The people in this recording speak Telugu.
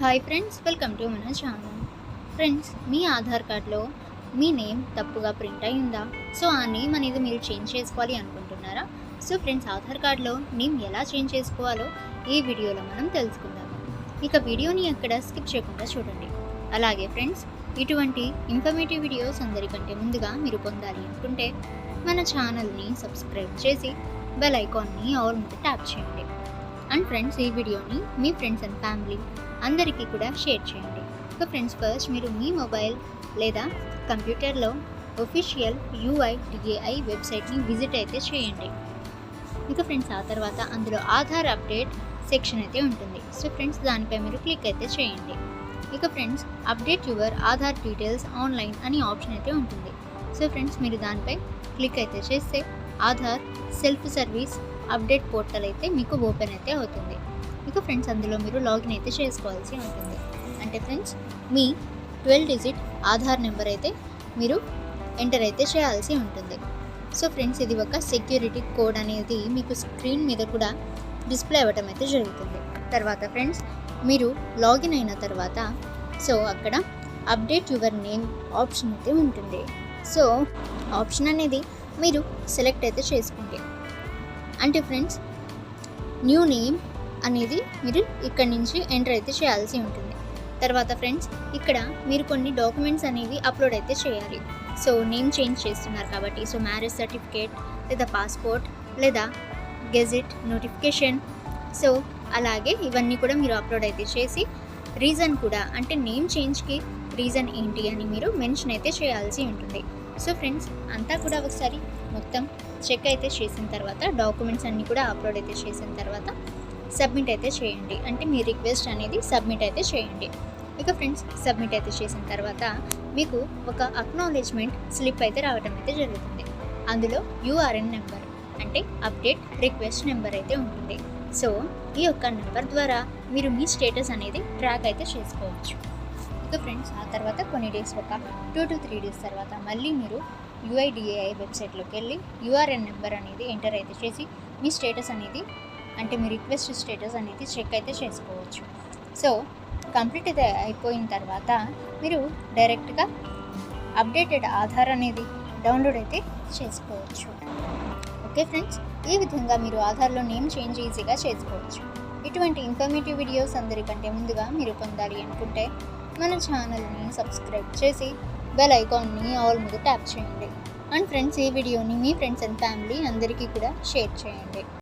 హాయ్ ఫ్రెండ్స్ వెల్కమ్ టు మన ఛానల్ ఫ్రెండ్స్ మీ ఆధార్ కార్డ్లో మీ నేమ్ తప్పుగా ప్రింట్ అయ్యిందా? సో ఆ నేమ్ అనేది మీరు చేంజ్ చేసుకోవాలి అనుకుంటున్నారా? సో ఫ్రెండ్స్ ఆధార్ కార్డ్లో నేమ్ ఎలా చేంజ్ చేసుకోవాలో ఈ వీడియోలో మనం తెలుసుకుందాము ఇక వీడియోని ఎక్కడ స్కిప్ చేయకుండా చూడండి. అలాగే ఫ్రెండ్స్ ఇటువంటి ఇన్ఫర్మేటివ్ వీడియోస్ అందరికంటే ముందుగా మీరు పొందాలి అనుకుంటే మన ఛానల్ని సబ్స్క్రైబ్ చేసి బెల్ ఐకాన్ని ఆల్ మీద ట్యాప్ చేయండి. అండ్ ఫ్రెండ్స్ ఈ వీడియోని మీ ఫ్రెండ్స్ అండ్ ఫ్యామిలీ అందరికీ కూడా షేర్ చేయండి. సో ఫ్రెండ్స్ ఫస్ట్ మీరు మీ మొబైల్ లేదా కంప్యూటర్లో ఒఫిషియల్ యూఐ డిఏఐ వెబ్సైట్ని విజిట్ అయితే చేయండి. ఇక ఫ్రెండ్స్ ఆ తర్వాత అందులో ఆధార్ అప్డేట్ సెక్షన్ అయితే ఉంటుంది. సో ఫ్రెండ్స్ దానిపై మీరు క్లిక్ అయితే చేయండి. ఇక friends update your Aadhaar details online అని ఆప్షన్ అయితే ఉంటుంది. సో ఫ్రెండ్స్ మీరు దానిపై క్లిక్ అయితే చేస్తే Aadhaar self service update portal అయితే మీకు ఓపెన్ అయితే అవుతుంది. ఇక ఫ్రెండ్స్ అందులో మీరు లాగిన్ అయితే చేసుకోవాల్సి ఉంటుంది. అంటే ఫ్రెండ్స్ మీ ట్వెల్వ్ డిజిట్ ఆధార్ నెంబర్ అయితే మీరు ఎంటర్ అయితే చేయాల్సి ఉంటుంది. సో ఫ్రెండ్స్ ఇది ఒక సెక్యూరిటీ కోడ్ అనేది మీకు స్క్రీన్ మీద కూడా డిస్ప్లే అవ్వటం అయితే జరుగుతుంది. తర్వాత ఫ్రెండ్స్ మీరు లాగిన్ అయిన తర్వాత సో అక్కడ అప్డేట్ యువర్ నేమ్ ఆప్షన్ అయితే ఉంటుంది. సో ఆప్షన్ అనేది మీరు సెలెక్ట్ అయితే చేసుకోండి అంటే ఫ్రెండ్స్ న్యూ నేమ్ అనేది మీరు ఇక్కడ నుంచి ఎంటర్ అయితే చేయాల్సి ఉంటుంది. తర్వాత ఫ్రెండ్స్ ఇక్కడ మీరు కొన్ని డాక్యుమెంట్స్ అనేవి అప్లోడ్ అయితే చేయాలి. సో నేమ్ చేంజ్ చేస్తున్నారు కాబట్టి సో మ్యారేజ్ సర్టిఫికేట్ లేదా పాస్పోర్ట్ లేదా గెజిట్ నోటిఫికేషన్. సో అలాగే ఇవన్నీ కూడా మీరు అప్లోడ్ అయితే చేసి రీజన్ కూడా అంటే నేమ్ చేంజ్కి రీజన్ ఏంటి అని మీరు మెన్షన్ అయితే చేయాల్సి ఉంటుంది. సో ఫ్రెండ్స్ అంతా కూడా ఒకసారి మొత్తం చెక్ అయితే చేసిన తర్వాత డాక్యుమెంట్స్ అన్నీ కూడా అప్లోడ్ అయితే చేసిన తర్వాత సబ్మిట్ అయితే చేయండి. అంటే మీ రిక్వెస్ట్ అనేది సబ్మిట్ అయితే చేయండి. ఇక ఫ్రెండ్స్ సబ్మిట్ అయితే చేసిన తర్వాత మీకు ఒక అక్నాలెడ్జ్మెంట్ స్లిప్ అయితే రావడం అయితే జరుగుతుంది. అందులో యూఆర్ఎన్ నెంబర్ అంటే అప్డేట్ రిక్వెస్ట్ నెంబర్ అయితే ఉంటుంది. సో ఈ యొక్క నెంబర్ ద్వారా మీరు మీ స్టేటస్ అనేది ట్రాక్ అయితే చేసుకోవచ్చు. ఇక ఫ్రెండ్స్ ఆ తర్వాత కొన్ని డేస్ ఒక టూ టు త్రీ డేస్ తర్వాత మళ్ళీ మీరు యుఐడిఏఐ వెబ్సైట్లోకి వెళ్ళి యూఆర్ఎన్ నెంబర్ అనేది ఎంటర్ అయితే చేసి మీ స్టేటస్ అనేది అంటే మీ రిక్వెస్ట్ స్టేటస్ అనేది చెక్ అయితే చేసుకోవచ్చు. సో కంప్లీట్ అయితే అయిపోయిన తర్వాత మీరు డైరెక్ట్గా అప్డేటెడ్ ఆధార్ అనేది డౌన్లోడ్ అయితే చేసుకోవచ్చు. ఓకే ఫ్రెండ్స్ ఈ విధంగా మీరు ఆధార్లో నేమ్ చేంజ్ ఈజీగా చేసుకోవచ్చు. ఇటువంటి ఇన్ఫర్మేటివ్ వీడియోస్ అందరికంటే ముందుగా మీరు పొందాలి అనుకుంటే మన ఛానల్ని సబ్స్క్రైబ్ చేసి బెల్ ఐకాన్ని ఆల్ మీద ట్యాప్ చేయండి. అండ్ ఫ్రెండ్స్ ఈ వీడియోని మీ ఫ్రెండ్స్ అండ్ ఫ్యామిలీ అందరికీ కూడా షేర్ చేయండి.